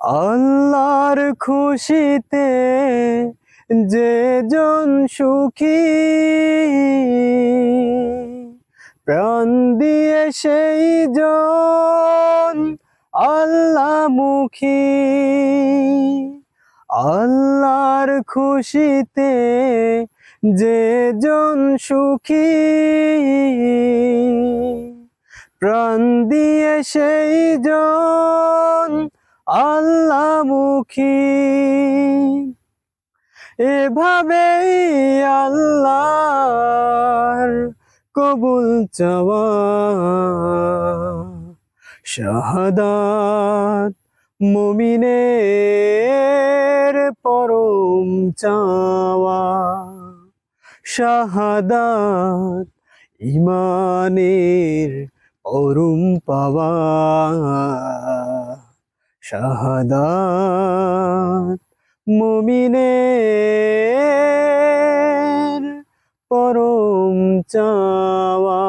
আল্লাহর খুশিতে যে জন সুখী। প্রাণ দিয়ে সেই জন আল্লাহমুখী আল্লাহর খুশিতে যে জন সুখী। প্রাণ দিয়ে সেই জন আল্লাহমুখী। এভাবেই আল্লাহর কবুল চাওয়া। শাহাদাত মুমিনের পরম চাওয়া। শাহাদাত ইমানের পরম পাওয়া। শাহাদাত মুমিনের পরম চাওয়া।